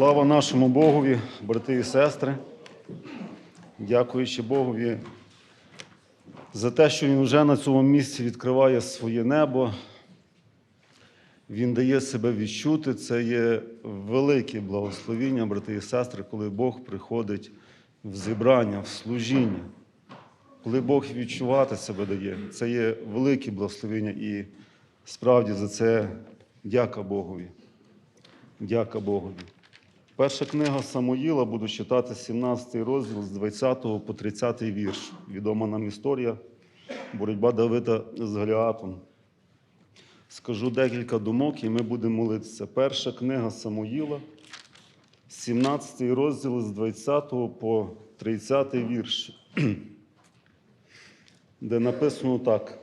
Слава нашому Богові, брати і сестри, дякуючи Богові за те, що Він вже на цьому місці відкриває своє небо. Він дає себе відчути. Це є велике благословіння, брати і сестри, коли Бог приходить в зібрання, в служіння, коли Бог відчувати себе дає. Це є велике благословіння і справді за це дяка Богові. Дяка Богові. Перша книга Самуїла, буду читати 17 розділ з 20 по 30 вірш. Відома нам історія боротьба Давида з Голіатом. Скажу декілька думок, і ми будемо молитися. Перша книга Самуїла, 17 розділ з 20 по 30 вірш, де написано так.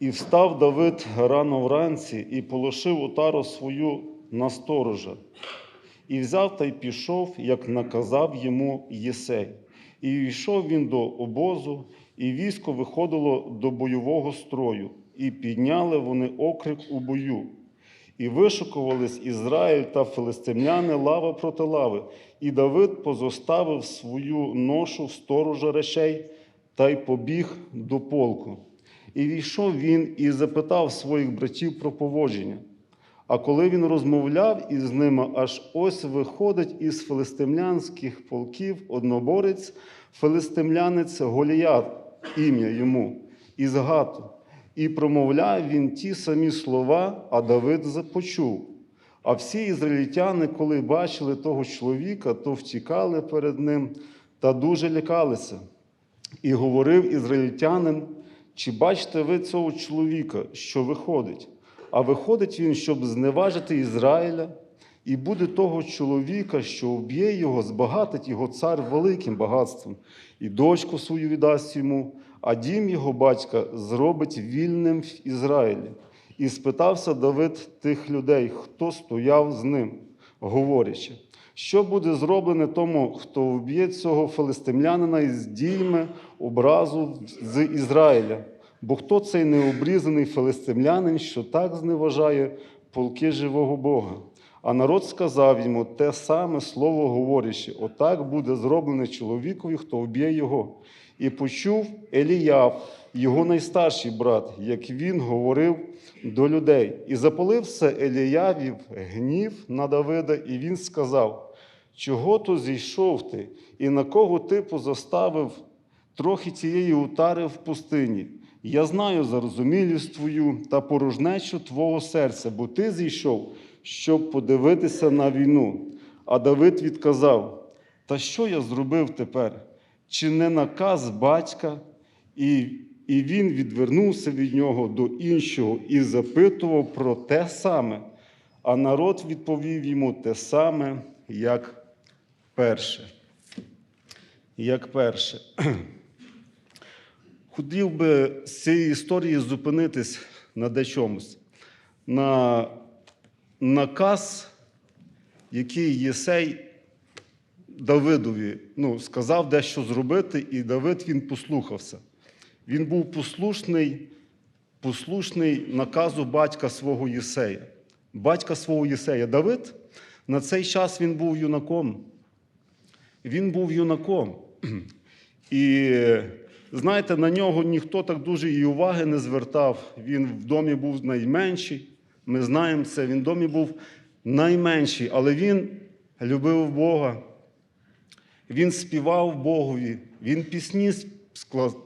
І встав Давид рано вранці і полишив отару свою на сторожа, і взяв та й пішов, як наказав йому Єсей. І йшов він до обозу, і військо виходило до бойового строю, і підняли вони окрик у бою. І вишукувались Ізраїль та филистимляни лава проти лави, і Давид позоставив свою ношу в сторожа речей та й побіг до полку. І війшов він і запитав своїх братів про поводження. А коли він розмовляв із ними, аж ось виходить із филистимлянських полків одноборець, филистимлянець Голіят, ім'я йому, із Гату. І промовляв він ті самі слова, а Давид започув. А всі ізраїльтяни, коли бачили того чоловіка, то втікали перед ним та дуже лякалися. І говорив ізраїльтянин, чи бачите ви цього чоловіка, що виходить? А виходить він, щоб зневажити Ізраїля, і буде того чоловіка, що вб'є його, збагатить його цар великим багатством, і дочку свою віддасть йому, а дім його батька зробить вільним в Ізраїлі. І спитався Давид тих людей, хто стояв з ним, говорячи, що буде зроблене тому, хто вб'є цього филистимлянина і здійме образу з Ізраїля. Бо хто цей необрізаний филистимлянин, що так зневажає полки живого Бога? А народ сказав йому те саме слово говорячи: отак буде зроблене чоловікові, хто вб'є його. І почув Еліяв, його найстарший брат, як він говорив до людей. І запалився Еліявів гнів на Давида, і він сказав: Чого то зійшов ти, і на кого ти позаставив трохи цієї утари в пустині? Я знаю зарозумілість твою та порожнечу твого серця, бо ти зійшов, щоб подивитися на війну. А Давид відказав: Та що я зробив тепер? Чи не наказ батька? І, і він відвернувся від нього до іншого і запитував про те саме. А народ відповів йому те саме, як перше. Як перше. Хотів би з цієї історії зупинитись на дечомусь. На наказ, який Єсей Давидові ну, сказав дещо зробити, і Давид він послухався. Він був послушний, послушний наказу батька свого Єсея. Батька свого Єсея. Давид на цей час він був юнаком. Він був юнаком. І знаєте, на нього ніхто так дуже і уваги не звертав. Він в домі був найменший. Ми знаємо це. Він в домі був найменший, але він любив Бога. Він співав Богові, він пісні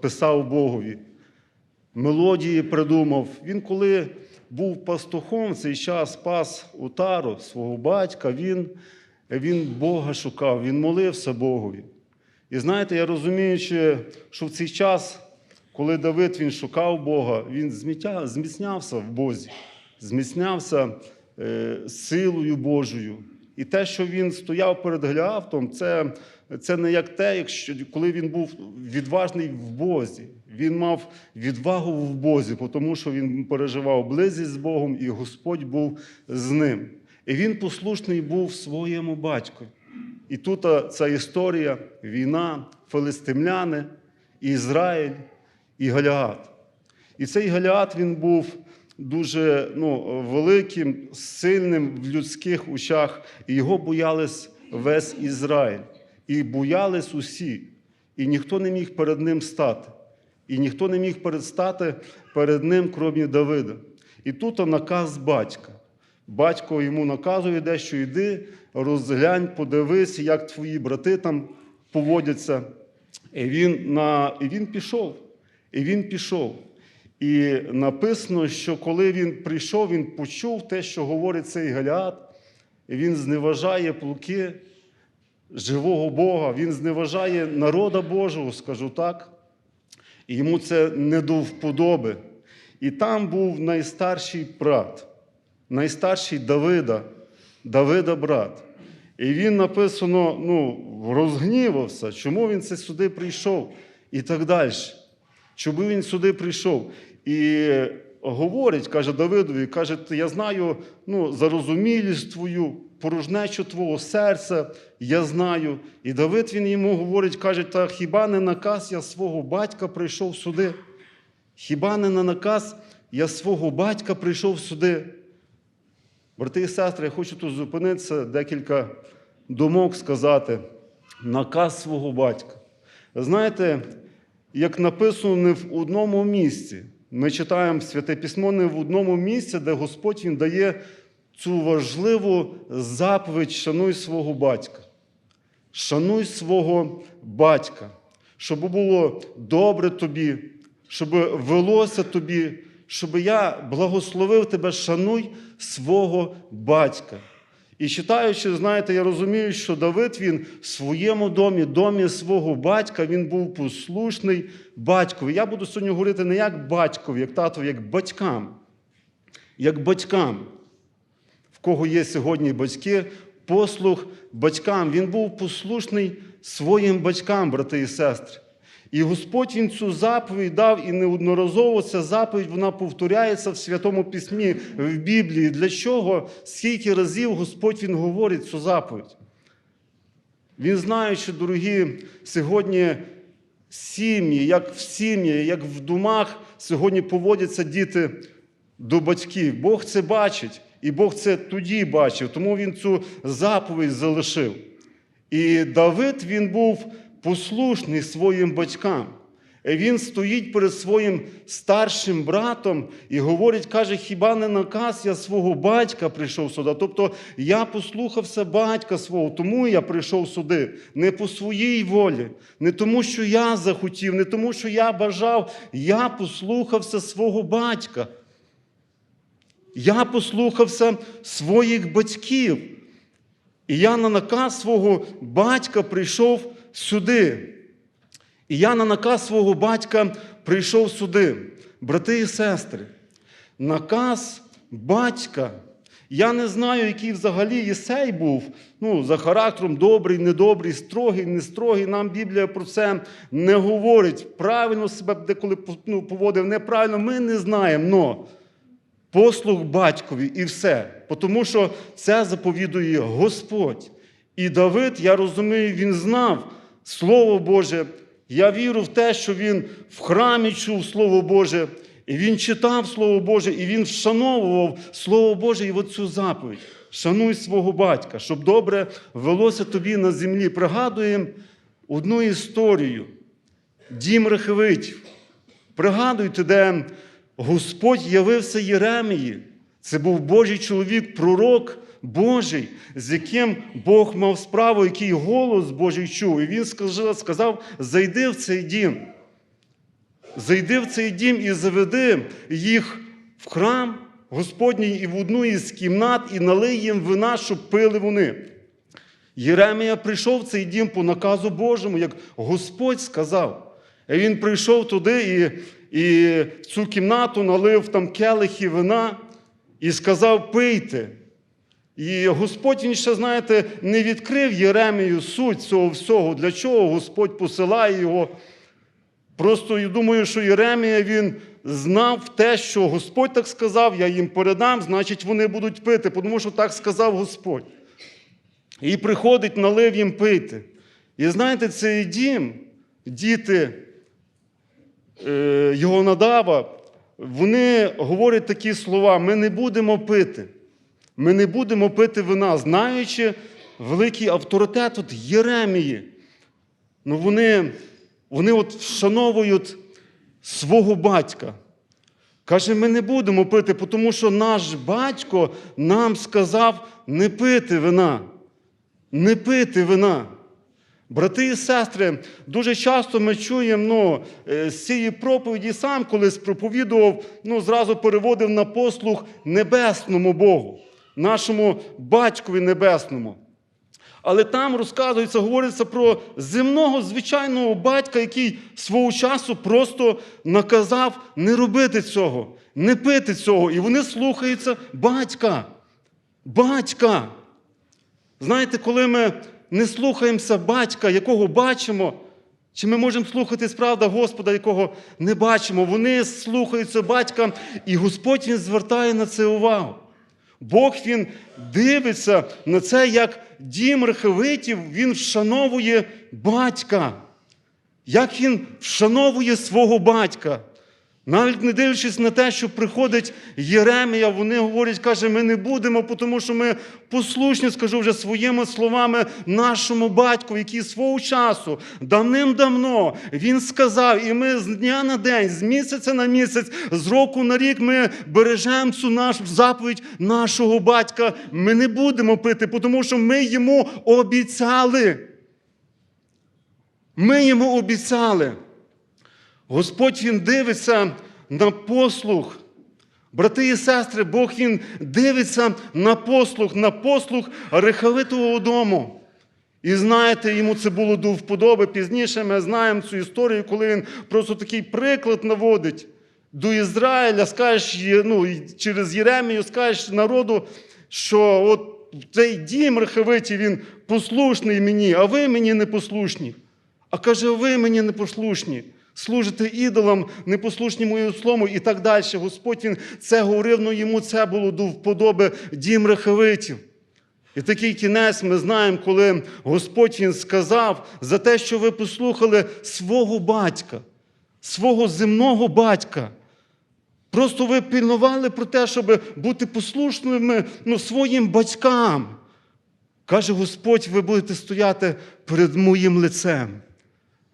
писав Богові, мелодії придумав. Він, коли був пастухом, в цей час пас утару свого батька, він, він Бога шукав, він молився Богові. І знаєте, я розуміючи, що в цей час, коли Давид він шукав Бога, він зміцнявся в Бозі, зміцнявся е, силою Божою. І те, що він стояв перед Голіафтом, це, це не як те, якщо, коли він був відважний в Бозі. Він мав відвагу в Бозі, тому що він переживав близість з Богом, і Господь був з ним. І він послушний був своєму батькові. І тут ця історія, війна, филистимляни, Ізраїль і Галіат. І цей Галіат він був дуже ну, великим, сильним в людських очах, і його боялись весь Ізраїль. І боялись усі. І ніхто не міг перед ним стати. І ніхто не міг передстати перед ним, крім Давида. І тут наказ батька. Батько йому наказує дещо йди, розглянь, подивись, як твої брати там поводяться. І він, на, і він пішов. І він пішов. І написано, що коли він прийшов, він почув те, що говорить цей Галіат, і він зневажає плуки живого Бога, він зневажає народа Божого, скажу так. І йому це не до вподоби. І там був найстарший брат, найстарший Давида, Давида брат. І він написано, ну, розгнівався, чому він це сюди прийшов і так далі. Чому він сюди прийшов? І говорить, каже Давидові, каже, я знаю ну, зарозумілість твою, порожнечу твого серця, я знаю. І Давид він йому говорить, каже, та хіба не наказ я свого батька прийшов сюди? Хіба не на наказ я свого батька прийшов сюди? Брати і сестри, я хочу тут зупинитися, декілька думок сказати. Наказ свого батька. Знаєте, як написано не в одному місці. Ми читаємо Святе Письмо не в одному місці, де Господь Він дає цю важливу заповідь шануй свого батька. Шануй свого батька, щоб було добре тобі, щоб велося тобі, щоб я благословив тебе, шануй свого батька. І читаючи, знаєте, я розумію, що Давид він в своєму домі, домі свого батька, він був послушний батькові. Я буду сьогодні говорити не як батькові, як татові, як батькам. Як батькам, в кого є сьогодні батьки, послух батькам. Він був послушний своїм батькам, брати і сестри. І Господь Він цю заповідь дав, і неодноразово ця заповідь вона повторяється в Святому Письмі, в Біблії. Для чого? Скільки разів Господь Він говорить цю заповідь? Він знає, що, дорогі, сьогодні сім'ї, як в сім'ї, як в домах, сьогодні поводяться діти до батьків. Бог це бачить, і Бог це тоді бачив, тому Він цю заповідь залишив. І Давид він був послушний своїм батькам. Він стоїть перед своїм старшим братом і говорить, каже, хіба не наказ я свого батька прийшов сюди. Тобто я послухався батька свого, тому я прийшов сюди. Не по своїй волі, не тому, що я захотів, не тому, що я бажав. Я послухався свого батька. Я послухався своїх батьків. І я на наказ свого батька прийшов сюди. І я на наказ свого батька прийшов сюди. Брати і сестри, наказ батька. Я не знаю, який взагалі Єсей був. Ну, за характером добрий, недобрий, строгий, не строгий. Нам Біблія про це не говорить. Правильно себе деколи ну, поводив, неправильно, ми не знаємо. Но послуг батькові і все. Тому що це заповідує Господь. І Давид, я розумію, він знав Слово Боже. Я вірю в те, що він в храмі чув Слово Боже, і він читав Слово Боже, і він вшановував Слово Боже і оцю заповідь. Шануй свого батька, щоб добре велося тобі на землі. Пригадуємо одну історію. Дім Рехевитів. Пригадуйте, де Господь явився Єремії. Це був Божий чоловік, пророк Божий, з яким Бог мав справу, який голос Божий чув. І він сказав: зайди в цей дім. Зайди в цей дім і заведи їх в храм Господній і в одну із кімнат, і налий їм вина, щоб пили вони. Єремія прийшов в цей дім по наказу Божому, як Господь сказав. І він прийшов туди і і в цю кімнату налив там келихи вина і сказав: пийте. І Господь він ще, знаєте, не відкрив Єремію суть цього всього, для чого Господь посилає його. Просто я думаю, що Єремія він знав те, що Господь так сказав, я їм передам, значить, вони будуть пити, тому що так сказав Господь. І приходить, налив їм пити. І знаєте, цей дім, діти е, його надава, вони говорять такі слова: ми не будемо пити. Ми не будемо пити вина, знаючи великий авторитет от Єремії. Ну вони, вони от вшановують свого батька. Каже, ми не будемо пити, тому що наш батько нам сказав не пити вина. Не пити вина. Брати і сестри, дуже часто ми чуємо ну, е, з цієї проповіді сам колись проповідував, ну, зразу переводив на послуг небесному Богу, нашому батькові небесному. Але там розказується, говориться про земного звичайного батька, який свого часу просто наказав не робити цього, не пити цього. І вони слухаються батька. Батька. Знаєте, коли ми не слухаємося батька, якого бачимо, чи ми можемо слухати справда Господа, якого не бачимо, вони слухаються батька, і Господь Він звертає на це увагу. Бог Він дивиться на це, як дім рехевитів, Він вшановує батька, як він вшановує свого батька. Навіть не дивлячись на те, що приходить Єремія, вони говорять, каже, ми не будемо, тому що ми послушні, скажу вже своїми словами, нашому батьку, який свого часу давним-давно він сказав, і ми з дня на день, з місяця на місяць, з року на рік ми бережемо цю нашу заповідь нашого батька. Ми не будемо пити, тому що ми йому обіцяли. Ми йому обіцяли. Господь Він дивиться на послух. Брати і сестри, Бог Він дивиться на послух, на послух рехавитого дому. І знаєте, йому це було до вподоби. Пізніше ми знаємо цю історію, коли він просто такий приклад наводить до Ізраїля, скажеш, ну, через Єремію, скажеш народу, що от цей дім рехавиті, він послушний мені, а ви мені не послушні. А каже, ви мені не послушні. Служите ідолам, непослушні моєму слову і так далі. Господь він це говорив, але йому це було до вподоби дім рехавитів. І такий кінець ми знаємо, коли Господь він сказав за те, що ви послухали свого батька, свого земного батька. Просто ви пильнували про те, щоб бути послушними ну, своїм батькам. Каже Господь, ви будете стояти перед моїм лицем.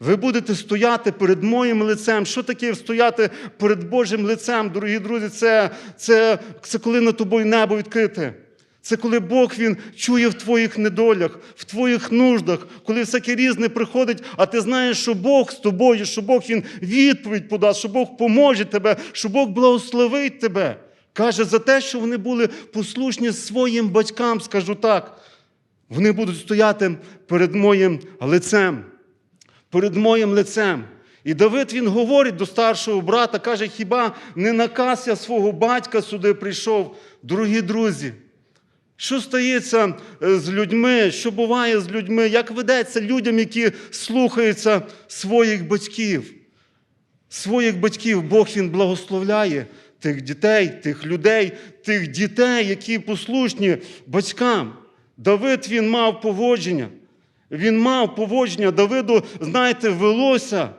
Ви будете стояти перед моїм лицем. Що таке стояти перед Божим лицем, дорогі друзі? Це, це, це коли над тобою небо відкрите. Це коли Бог Він чує в твоїх недолях, в твоїх нуждах, коли всяке різне приходить, а ти знаєш, що Бог з тобою, що Бог Він відповідь подасть, що Бог поможе тебе, що Бог благословить тебе. Каже, за те, що вони були послушні своїм батькам, скажу так, вони будуть стояти перед моїм лицем перед моїм лицем. І Давид він говорить до старшого брата, каже, хіба не наказ я свого батька сюди прийшов, дорогі друзі? Що стається е, з людьми, що буває з людьми, як ведеться людям, які слухаються своїх батьків? Своїх батьків Бог Він благословляє тих дітей, тих людей, тих дітей, які послушні батькам. Давид він мав поводження. Він мав поводження Давиду, знаєте, велося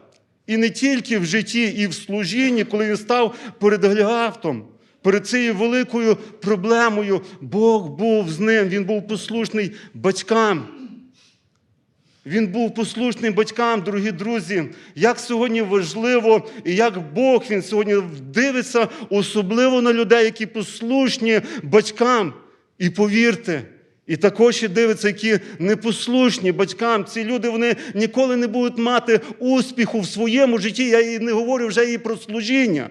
і не тільки в житті, і в служінні, коли він став перед Голіафтом, перед цією великою проблемою. Бог був з ним, він був послушний батькам. Він був послушним батькам, дорогі друзі. Як сьогодні важливо, і як Бог він сьогодні дивиться особливо на людей, які послушні батькам. І повірте, і також і дивиться, які непослушні батькам. Ці люди вони ніколи не будуть мати успіху в своєму житті. Я і не говорю вже і про служіння.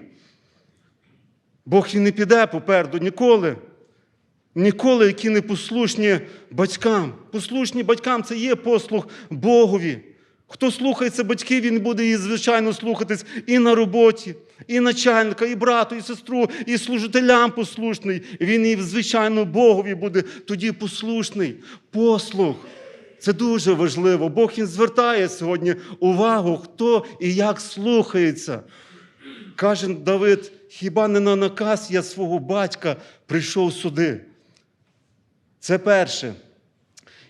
Бог і не піде попереду ніколи. Ніколи, які не послушні батькам. Послушні батькам це є послуг Богові. Хто слухається батьків, він буде її, звичайно, слухатись і на роботі, і начальника, і брату, і сестру, і служителям послушний. Він і, звичайно, Богові буде тоді послушний. Послух. Це дуже важливо. Бог він звертає сьогодні увагу, хто і як слухається. Каже Давид, хіба не на наказ я свого батька прийшов сюди? Це перше.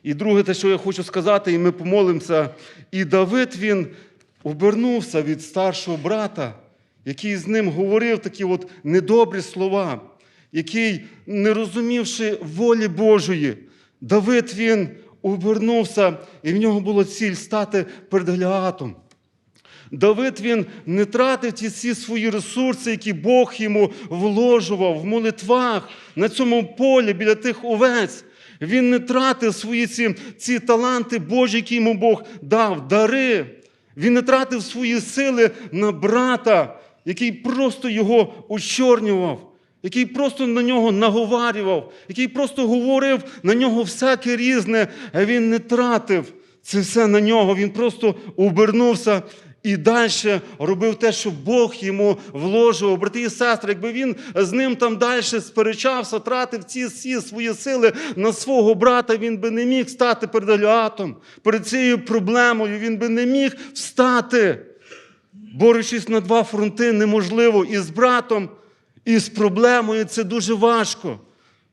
І друге, те, що я хочу сказати, і ми помолимося. І Давид він обернувся від старшого брата який з ним говорив такі от недобрі слова, який, не розумівши волі Божої, Давид він обернувся, і в нього була ціль стати перед Голіатом. Давид він не тратив ті всі свої ресурси, які Бог йому вложував в молитвах на цьому полі біля тих овець. Він не тратив свої ці, ці таланти Божі, які йому Бог дав, дари. Він не тратив свої сили на брата, який просто його ущорнював, який просто на нього наговарював, який просто говорив на нього всяке різне, а він не тратив це все на нього. Він просто обернувся і далі робив те, що Бог йому вложував. Брати і сестри, якби він з ним там далі сперечався, тратив ці всі свої сили на свого брата, він би не міг стати перед Голіатом, перед цією проблемою. Він би не міг встати. Борючись на два фронти, неможливо і з братом, і з проблемою. Це дуже важко.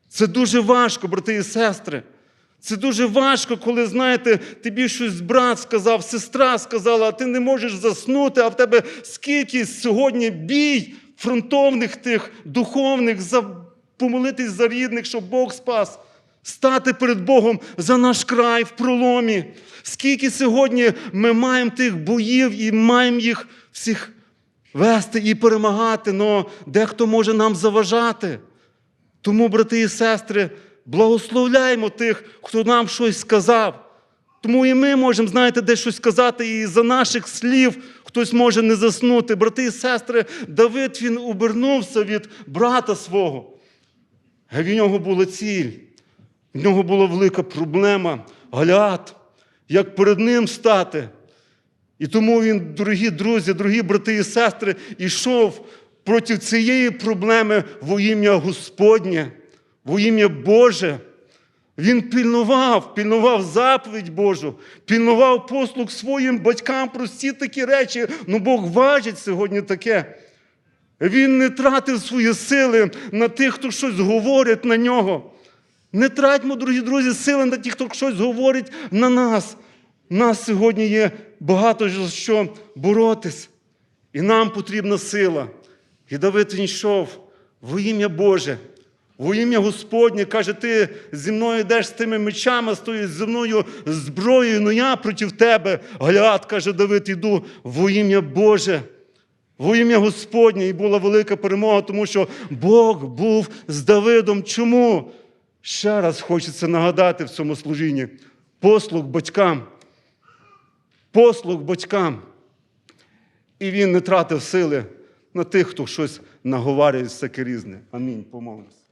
Це дуже важко, брати і сестри. Це дуже важко, коли, знаєте, тобі щось брат сказав, сестра сказала, а ти не можеш заснути, а в тебе скільки сьогодні бій фронтовних тих, духовних, за, помолитись за рідних, щоб Бог спас. Стати перед Богом за наш край в проломі. Скільки сьогодні ми маємо тих боїв і маємо їх всіх вести і перемагати, але дехто може нам заважати. Тому, брати і сестри, благословляємо тих, хто нам щось сказав. Тому і ми можемо, знаєте, десь щось сказати, і за наших слів хтось може не заснути. Брати і сестри, Давид він обернувся від брата свого. В нього була ціль. В нього була велика проблема. Галят, як перед ним стати. І тому він, дорогі друзі, дорогі брати і сестри, ішов проти цієї проблеми во ім'я Господнє, во ім'я Боже. Він пільнував, пільнував заповідь Божу, пільнував послуг своїм батькам прості такі речі. Ну Бог важить сьогодні таке. Він не тратив свої сили на тих, хто щось говорить на нього. Не тратьмо, дорогі друзі, сили на тих, хто щось говорить на нас. Нас сьогодні є багато за що боротись. І нам потрібна сила. І Давид він йшов во ім'я Боже, во ім'я Господнє, каже, ти зі мною йдеш з тими мечами, з тою земною зброєю, але я проти тебе. Галіат, каже Давид, іду во ім'я Боже. Во ім'я Господнє і була велика перемога, тому що Бог був з Давидом. Чому? Ще раз хочеться нагадати в цьому служінні. Послуг батькам. Послуг батькам. І він не тратив сили на тих, хто щось наговарює всяке різне. Амінь. Помолимось.